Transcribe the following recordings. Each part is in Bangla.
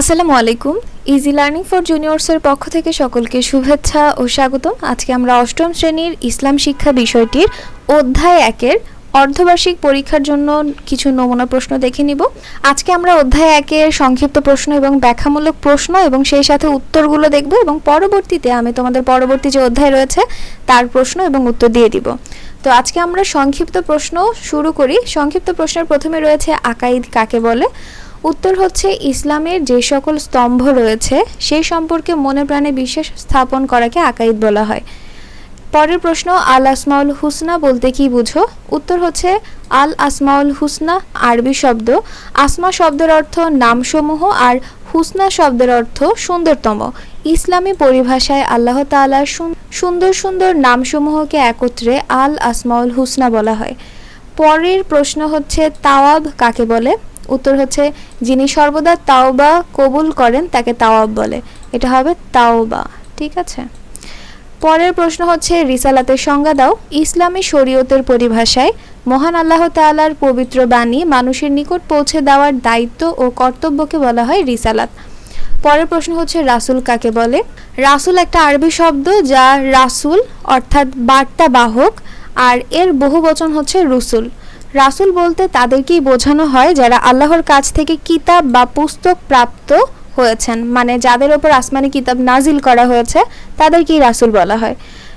আসসালামু আলাইকুম। ইজি লার্নিং ফর জুনিয়র্সের পক্ষ থেকে সকলকে শুভেচ্ছা ও স্বাগতম। আজকে আমরা অষ্টম শ্রেণির ইসলাম শিক্ষা বিষয়টির অধ্যায় একের অর্ধবার্ষিক পরীক্ষার জন্য কিছু নমুনা প্রশ্ন দেখে নিব। আজকে আমরা অধ্যায় একের সংক্ষিপ্ত প্রশ্ন এবং ব্যাখ্যামূলক প্রশ্ন এবং সেই সাথে উত্তরগুলো দেখব এবং পরবর্তীতে আমি তোমাদের পরবর্তী যে অধ্যায় রয়েছে তার প্রশ্ন এবং উত্তর দিয়ে দিব। তো আজকে আমরা সংক্ষিপ্ত প্রশ্ন শুরু করি। সংক্ষিপ্ত প্রশ্নের প্রথমে রয়েছে আকাইদ কাকে বলে? উত্তর হচ্ছে ইসলামের যে সকল স্তম্ভ রয়েছে, সেই সম্পর্কে মনে প্রাণে বিশ্বাস স্থাপন করাকে আকাইদ বলা হয়। পরের প্রশ্ন, আল আসমাউল হুসনা বলতে কি বুঝো? উত্তর হচ্ছে, আল আসমাউল হুসনা আরবি শব্দ। আসমা শব্দের অর্থ নামসমূহ আর হুসনা শব্দের অর্থ সুন্দরতম। ইসলামী পরিভাষায় আল্লাহ তাআলার সুন- সুন্দর সুন্দর নামসমূহকে একত্রে আল আসমাউল হুসনা বলা হয়। পরের প্রশ্ন হচ্ছে, তাওয়াব কাকে বলে? উত্তর হচ্ছে, যিনি সর্বদা তাওবা কবুল করেন, তাকে তাওয়াব বলে। এটা হবে তাওবা, ঠিক আছে? পরের প্রশ্ন হচ্ছে, রিসালাতের সংজ্ঞা দাও। ইসলামী শরীয়তের পরিভাষায়, মহান আল্লাহ তাআলার পবিত্র বাণী মানুষের নিকট পৌঁছে দেওয়ার দায়িত্ব ও কর্তব্যকে বলা হয় রিসালাত। পরের প্রশ্ন হচ্ছে, রাসূল কাকে বলে? রাসূল একটা আরবি শব্দ যা রাসূল অর্থাৎ বার্তা বাহক আর এর বহু বচন হচ্ছে রুসুল। রাসূল বলতে তাদেরকেই বোঝানো হয় যারা আল্লাহর কাছ থেকে কিতাব বা পুস্তক প্রাপ্ত হয়েছেন। মানে যাদের ওপর আসমানি কিতাব নাজিল করা হয়েছে, তাদেরকেই রাসূল বলা হয়।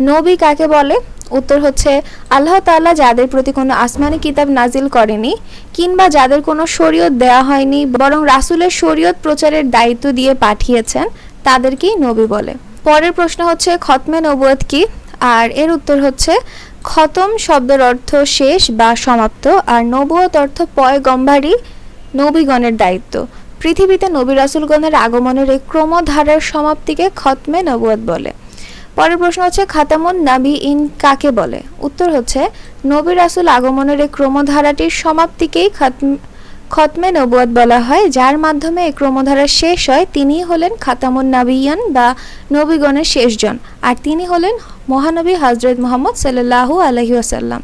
নবী কাকে বলে? উত্তর হচ্ছে, আল্লাহ তাআলা যাদের প্রতি কোনো আসমানি কিতাব নাজিল করেনি কিংবা যাদের কোনো শরীয়ত দেওয়া হয়নি, বরং রাসূলের শরীয়ত প্রচারের দায়িত্ব দিয়ে পাঠিয়েছেন, তাদেরকেই নবী বলে। পরের প্রশ্ন হচ্ছে, খতমে নবুয়ত কি? আর এর উত্তর হচ্ছে খতম শব্দের অর্থ শেষ বা সমাপ্ত, আর নবুয়ত অর্থ পয়গম্বারী নবীগণের দায়িত্ব। পৃথিবীতে নবী রাসুলগণের আগমনের এই ক্রমধারার সমাপ্তিকে খতমে নবুয়ত বলে। পরের প্রশ্ন হচ্ছে, খাতামুন নাবি ইন কাকে বলে? উত্তর হচ্ছে, নবী রাসুল আগমনের এই ক্রমধারাটির সমাপ্তিকেই খতম খতমে নবুয়ত বলা হয়, যার মাধ্যমে এই ক্রমধারা শেষ হয়। তিনিই হলেন খাতামুন নাবিয়ান বা নবীগণের শেষজন, আর তিনি হলেন মহানবী হজরত মোহাম্মদ সাল্লাল্লাহু আলহি আসাল্লাম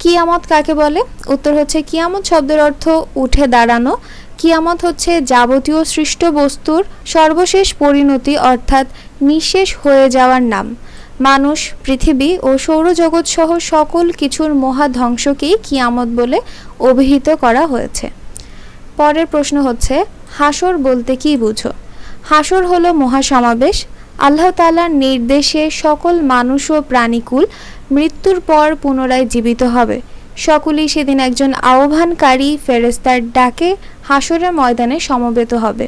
কিয়ামত কাকে বলে? উত্তর হচ্ছে, কিয়ামত শব্দের অর্থ উঠে দাঁড়ানো। কিয়ামত হচ্ছে যাবতীয় সৃষ্ট বস্তুর সর্বশেষ পরিণতি, অর্থাৎ নিঃশেষ হয়ে যাওয়ার নাম। মানুষ, পৃথিবী ও সৌরজগৎ সহ সকল কিছুর মহা ধ্বংসকেই কিয়ামত বলে অভিহিত করা হয়েছে। পরের প্রশ্ন হচ্ছে, হাসর বলতে কি বুঝো? হাসর হলো মহাসমাবেশ। আল্লাহ তাআলার নির্দেশে সকল মানুষ ও প্রাণীকুল মৃত্যুর পর পুনরায় জীবিত হবে। সকলেই সেদিন একজন আহ্বানকারী ফেরেস্তার ডাকে হাসরের ময়দানে সমবেত হবে।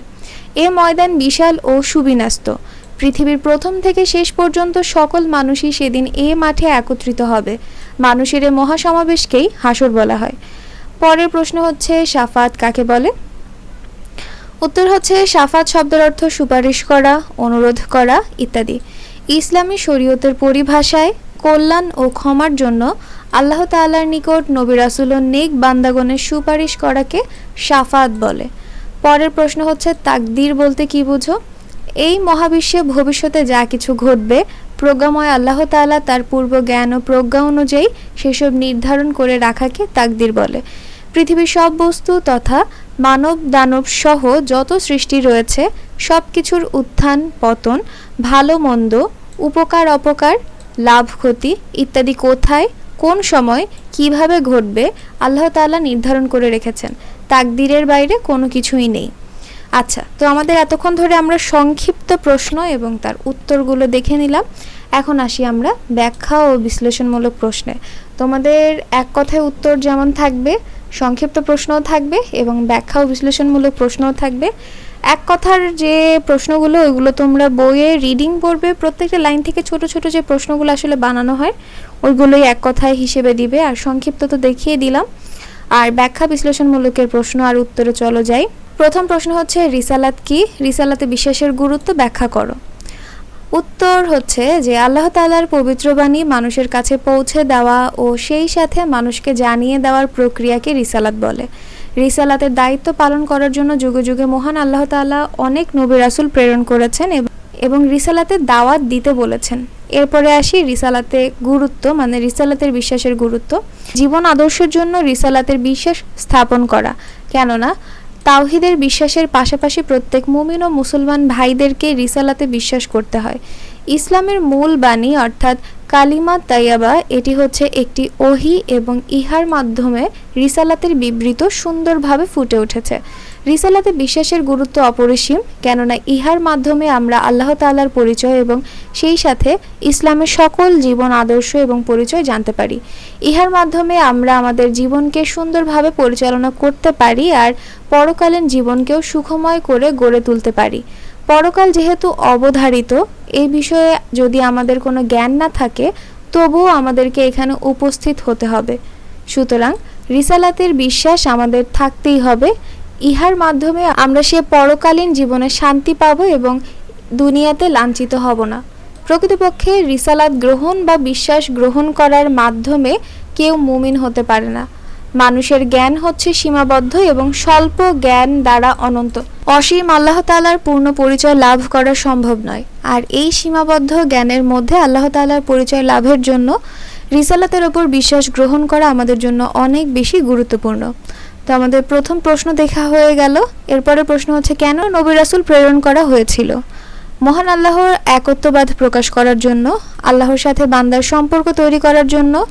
এ ময়দান বিশাল ও সুবিন্যস্ত। পৃথিবীর প্রথম থেকে শেষ পর্যন্ত সকল মানুষই সেদিন এ মাঠে একত্রিত হবে। মানুষের এ মহাসমাবেশকেই হাসর বলা হয়। পরের প্রশ্ন হচ্ছে, সাফাত কাকে বলে? উত্তর হচ্ছে, সাফাত শব্দের অর্থ সুপারিশ করা, অনুরোধ করা ইত্যাদি। ইসলামী শরীয়তের পরিভাষায় কল্যাণ ও ক্ষমার জন্য আল্লাহ তাআলার নিকট নবী রাসূল নেক বান্দাগণের সুপারিশ করাকে সাফাত বলে। পরের প্রশ্ন হচ্ছে, তাকদির বলতে কি বুঝো? এই মহাবিশ্বে ভবিষ্যতে যা কিছু ঘটবে, প্রজ্ঞাময় আল্লাহ তাআলা তার পূর্ব জ্ঞান ও প্রজ্ঞা অনুযায়ী সেসব নির্ধারণ করে রাখাকে তাকদির বলে। পৃথিবীর সব বস্তু তথা মানব দানব সহ যত সৃষ্টি রয়েছে সব কিছুর উত্থান, পতন, ভালো মন্দ, উপকার, অপকার, লাভ, ক্ষতি ইত্যাদি কোথায়, কোন সময়, কীভাবে ঘটবে, আল্লাহ তাআলা নির্ধারণ করে রেখেছেন। তাকদিরের বাইরে কোনো কিছুই নেই। আচ্ছা তো আমাদের এতক্ষণ ধরে আমরা সংক্ষিপ্ত প্রশ্ন এবং তার উত্তরগুলো দেখে নিলাম। এখন আসি আমরা ব্যাখ্যা ও বিশ্লেষণমূলক প্রশ্নে। তোমাদের এক কথায় উত্তর যেমন থাকবে সংক্ষিপ্ত প্রশ্নও থাকবে এবং ব্যাখ্যা ও বিশ্লেষণমূলক প্রশ্নও থাকবে। এক কথার যে প্রশ্নগুলো, ওইগুলো তোমরা বইয়ে রিডিং পড়বে, প্রত্যেকটা লাইন থেকে ছোট ছোট যে প্রশ্নগুলো আসলে বানানো হয়, ওইগুলোই এক কথায় হিসেবে দিবে। আর সংক্ষিপ্ত তো দেখিয়ে দিলাম। আর ব্যাখ্যা বিশ্লেষণমূলকের প্রশ্ন আর উত্তরে চলো যাই। প্রথম প্রশ্ন হচ্ছে, রিসালাত কি? রিসালাতে বিশ্বাসের গুরুত্ব ব্যাখ্যা করো। উত্তর হচ্ছে যে আল্লাহ তালার পবিত্র বাণী মানুষের কাছে পৌঁছে দেওয়া ও সেই সাথে মানুষকে জানিয়ে দেওয়ার প্রক্রিয়াকে রিসালাত বলে। রিসালাতের দায়িত্ব পালন করার জন্য যুগে যুগে মহান আল্লাহ তাআলা অনেক নবী রাসূল প্রেরণ করেছেন এবং- রিসালাতের দাওয়াত দিতে বলেছেন। এরপরে আসি রিসালাতে গুরুত্ব মানে রিসালাতের বিশ্বাসের গুরুত্ব। জীবন আদর্শের জন্য রিসালাতের বিশ্বাস স্থাপন করা। কেননা তাওহিদের বিশ্বাসের পাশাপাশি প্রত্যেক মুমিন ও মুসলমান ভাইদেরকে রিসালাতে বিশ্বাস করতে হয়। ইসলামের মূল বাণী অর্থাৎ কালিমা তাইয়াবা, এটি হচ্ছে একটি ওহি এবং ইহার মাধ্যমে রিসালাতের বিবৃত সুন্দরভাবে ফুটে উঠেছে। রিসালাতে বিশ্বাসের গুরুত্ব অপরিসীম, কেননা ইহার মাধ্যমে আমরা আল্লাহ তাল্লার পরিচয় এবং সেই সাথে ইসলামের সকল জীবন আদর্শ এবং পরিচয় জানতে পারি। ইহার মাধ্যমে আমরা আমাদের জীবনকে সুন্দরভাবে পরিচালনা করতে পারি আর পরকালীন জীবনকেও সুখময় করে গড়ে তুলতে পারি। পরকাল যেহেতু অবধারিত, এই বিষয়ে যদি আমাদের কোনো জ্ঞান না থাকে, তবুও আমাদেরকে এখানে উপস্থিত হতে হবে। সুতরাং রিসালাতের বিশ্বাস আমাদের থাকতেই হবে। ইহার মাধ্যমে আমরা সে পরকালীন জীবনে শান্তি পাব এবং দুনিয়াতে লাঞ্ছিত হব না। প্রকৃতপক্ষে রিসালাত গ্রহণ বা বিশ্বাস গ্রহণ করার মাধ্যমে কেউ মুমিন হতে পারে না। মানুষের জ্ঞান হচ্ছে সীমাবদ্ধ এবং স্বল্প জ্ঞান দ্বারা অনন্ত। অসীম আল্লাহ তালার পূর্ণ পরিচয় লাভ করা সম্ভব নয়। আর এই সীমাবদ্ধ জ্ঞানের মধ্যে আল্লাহ তালার পরিচয় লাভের জন্য রিসালাতের ওপর বিশ্বাস গ্রহণ করা আমাদের জন্য অনেক বেশি গুরুত্বপূর্ণ। তো আমাদের প্রথম প্রশ্ন দেখা হয়ে গেল। এরপরে প্রশ্ন হচ্ছে, কেন নবী রাসুল প্রেরণ করা হয়েছিল? মহান আল্লাহর একত্ববাদ প্রকাশ করার জন্য, আল্লাহর সাথে বান্দার সম্পর্ক তৈরি করার জন্য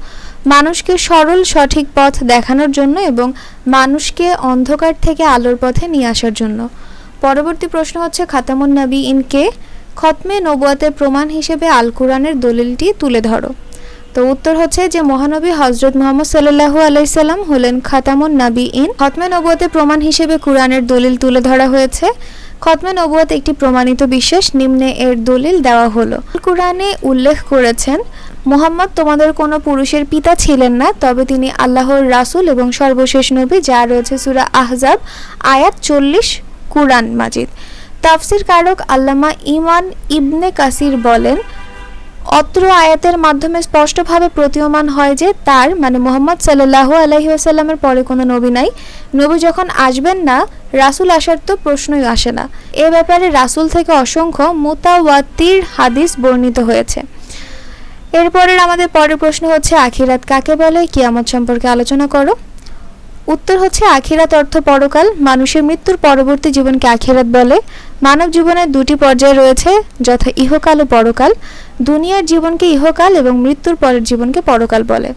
মানুষকে সরল সঠিক পথ দেখানোর জন্য এবং মানুষকে অন্ধকার থেকে আলোর পথে নিয়ে আসার জন্য। পরবর্তী প্রশ্ন হচ্ছে, খাতামুন নবী ইনকে খতমে নবুয়াতের প্রমাণ হিসেবে আল কোরআনের দলিলটি তুলে ধরো। তো উত্তর হচ্ছে যে, মহানবী হজরত মোহাম্মদ সাল্লাহু আলাইসাল্লাম হলেন খাতামুন নাবি ইন খতমে নবুয়াতে প্রমাণ হিসেবে কোরআনের দলিল তুলে ধরা হয়েছে। খতমে নবুয়াত একটি প্রমাণিত বিশ্বাস নিম্নে এর দলিল দেওয়া হলো। কোরআনে উল্লেখ করেছেন মোহাম্মদ তোমাদের কোনো পুরুষের পিতা ছিলেন না, তবে তিনি আল্লাহর রাসুল এবং সর্বশেষ নবী, যা রয়েছে সুরা আহজাব, আয়াত চল্লিশ, কুরআন মাজিদ। তাফসির কারক আল্লামা ইমান ইবনে কাসির বলেন, অত্র আয়াতের মাধ্যমে স্পষ্টভাবে প্রতীয়মান হয় যে তার মানে মোহাম্মদ সাল্লাহ আলহিউসাল্লামের পরে কোনো নবী নাই। নবী যখন আসবেন না, রাসুল আসার তো প্রশ্নই আসে না। এ ব্যাপারে রাসুল থেকে অসংখ্য মোতাওয়াতির হাদিস বর্ণিত হয়েছে। এরপরের আমাদের পরের প্রশ্ন হচ্ছে, আখিরাত কাকে বলে? কিয়ামত সম্পর্কে আলোচনা করো। উত্তর হচ্ছে, আখিরাত অর্থ পরকাল। মানুষের মৃত্যুর পরবর্তী জীবনকে আখিরাত বলে। মানব জীবনের দুটি পর্যায় রয়েছে, যথা ইহকাল ও পরকাল। দুনিয়ার জীবনকে ইহকাল এবং মৃত্যুর পরের জীবনকে পরকাল বলে।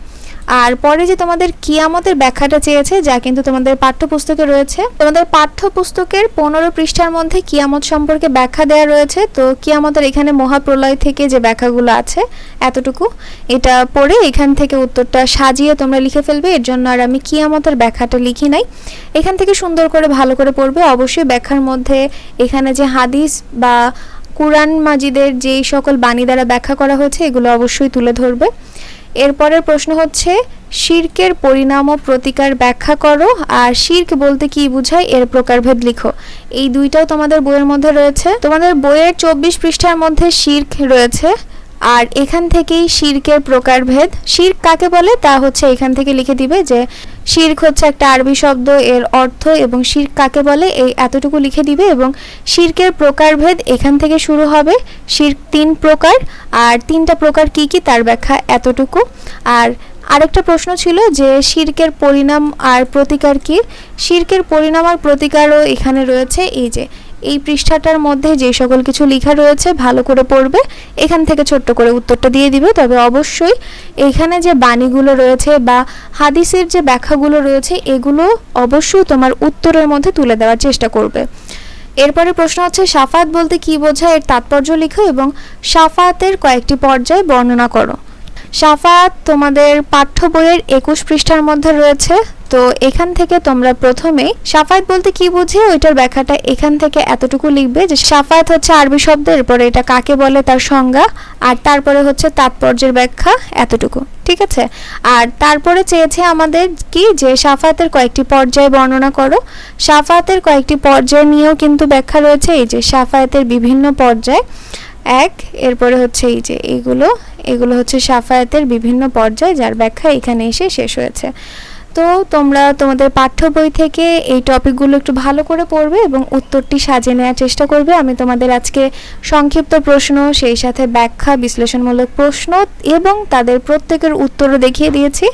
আর পরে যে তোমাদের কিয়ামতের ব্যাখ্যাটা চেয়েছে, যা কিন্তু তোমাদের পাঠ্যপুস্তকে রয়েছে, তোমাদের পাঠ্যপুস্তকের পনেরো পৃষ্ঠার মধ্যে কিয়ামত সম্পর্কে ব্যাখ্যা দেওয়া রয়েছে। তো কিয়ামতের এখানে মহাপ্রলয় থেকে যে ব্যাখ্যাগুলো আছে, এতটুকু। এটা পড়ে এখান থেকে উত্তরটা সাজিয়ে তোমরা লিখে ফেলবে, এর জন্য আর আমি কিয়ামতের ব্যাখ্যাটা লিখি নাই। এখান থেকে সুন্দর করে ভালো করে পড়বে। অবশ্যই ব্যাখ্যার মধ্যে এখানে যে হাদিস বা কুরআন মাজিদের যেই সকল বাণী দ্বারা ব্যাখ্যা করা হয়েছে, এগুলো অবশ্যই তুলে ধরবে। এরপরের প্রশ্ন হচ্ছে, শির্কের পরিণাম ও প্রতিকার ব্যাখ্যা করো, আর শির্ক বলতে কি বুঝায় এর প্রকারভেদ লিখো। এই দুইটাও তোমাদের বইয়ের মধ্যে রয়েছে। তোমাদের বইয়ের চব্বিশ পৃষ্ঠার মধ্যে শির্ক রয়েছে। আর এখান থেকেই শির্কের প্রকারভেদ। শির্ক কাকে বলে? তা হচ্ছে এখান থেকে লিখে দিবে যে, শির্ক হচ্ছে একটা আরবি শব্দ, এর অর্থ এবং শির্ক কাকে বলে? এই এতটুকু লিখে দিবে এবং শির্কের প্রকারভেদ এখান থেকে শুরু হবে। শির্ক তিন প্রকার, আর তিনটা প্রকার কি কি তার ব্যাখ্যা এতটুকু। আর আরেকটা প্রশ্ন ছিল যে, শির্কের পরিণাম আর প্রতিকার কি? শির্কের পরিণাম আর প্রতিকারও এখানে রয়েছে। এই যে এই পৃষ্ঠাটার মধ্যে যে সকল কিছু লেখা রয়েছে, ভালো করে পড়বে। এখান থেকে ছোট্ট করে উত্তরটা দিয়ে দিবে। তবে অবশ্যই এখানে যে বাণীগুলো রয়েছে বা হাদিসের যে ব্যাখ্যাগুলো রয়েছে, এগুলো অবশ্যই তোমার উত্তরের মধ্যে তুলে দেওয়ার চেষ্টা করবে। এরপরে প্রশ্ন হচ্ছে, সাফাত বলতে কি বোঝায়? এর তাৎপর্য লিখো এবং সাফাতের কয়েকটি পর্যায় বর্ণনা করো। সাফাত তোমাদের পাঠ্য বইয়ের একুশ পৃষ্ঠার মধ্যে রয়েছে। তো এখান থেকে তোমরা প্রথমে সাফায়াত বলতে কি বুঝে, ওইটার ব্যাখ্যাটা এখান থেকে এতটুকু লিখবে যে সাফায়াত হচ্ছে আরবি শব্দ এরপরে এটা কাকে বলে তার সংজ্ঞা, আর তারপরে হচ্ছে তাৎপর্যের ব্যাখ্যা এতটুকু, ঠিক আছে? আর তারপরে চেয়েছে আমাদের কি যে সাফায়াতের কয়েকটি পর্যায় বর্ণনা করো। সাফায়াতের কয়েকটি পর্যায় নিয়েও কিন্তু ব্যাখ্যা রয়েছে, এই যে সাফায়াতের বিভিন্ন পর্যায়। এক, এরপরে হচ্ছে এই যে এইগুলো এগুলো হচ্ছে সাফায়াতের বিভিন্ন পর্যায়, যার ব্যাখ্যা এখানে এসে শেষ হয়েছে। তো তোমরা তোমাদের পাঠ্য বই থেকে এই টপিকগুলো একটু ভালো করে পড়বে এবং উত্তরটি সাজিয়ে নেওয়ার চেষ্টা করবে। আমি তোমাদের আজকে সংক্ষিপ্ত প্রশ্ন, সেই সাথে ব্যাখ্যা, বিশ্লেষণমূলক প্রশ্ন এবং তাদের প্রত্যেকের উত্তরও দেখিয়ে দিয়েছি।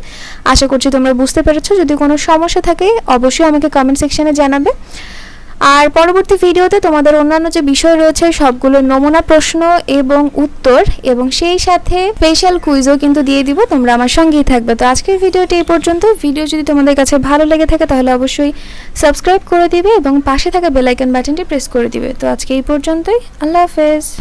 আশা করছি তোমরা বুঝতে পেরেছ। যদি কোনো সমস্যা থাকে, অবশ্যই আমাকে কমেন্ট সেকশানে জানাবে। আর পরবর্তী ভিডিওতে তোমাদের অন্যান্য যে বিষয় রয়েছে, সবগুলো নমুনা প্রশ্ন এবং উত্তর এবং সেই সাথে স্পেশাল কুইজও কিন্তু দিয়ে দিব, তোমরা আমার সঙ্গেই থাকবে। তো আজকের ভিডিওটি এই পর্যন্ত। ভিডিও যদি তোমাদের কাছে ভালো লেগে থাকে তাহলে অবশ্যই সাবস্ক্রাইব করে দিবে এবং পাশে থাকা বেলাইকন বাটনটি প্রেস করে দিবে। তো আজকে এই পর্যন্তই। আল্লাহ হাফেজ।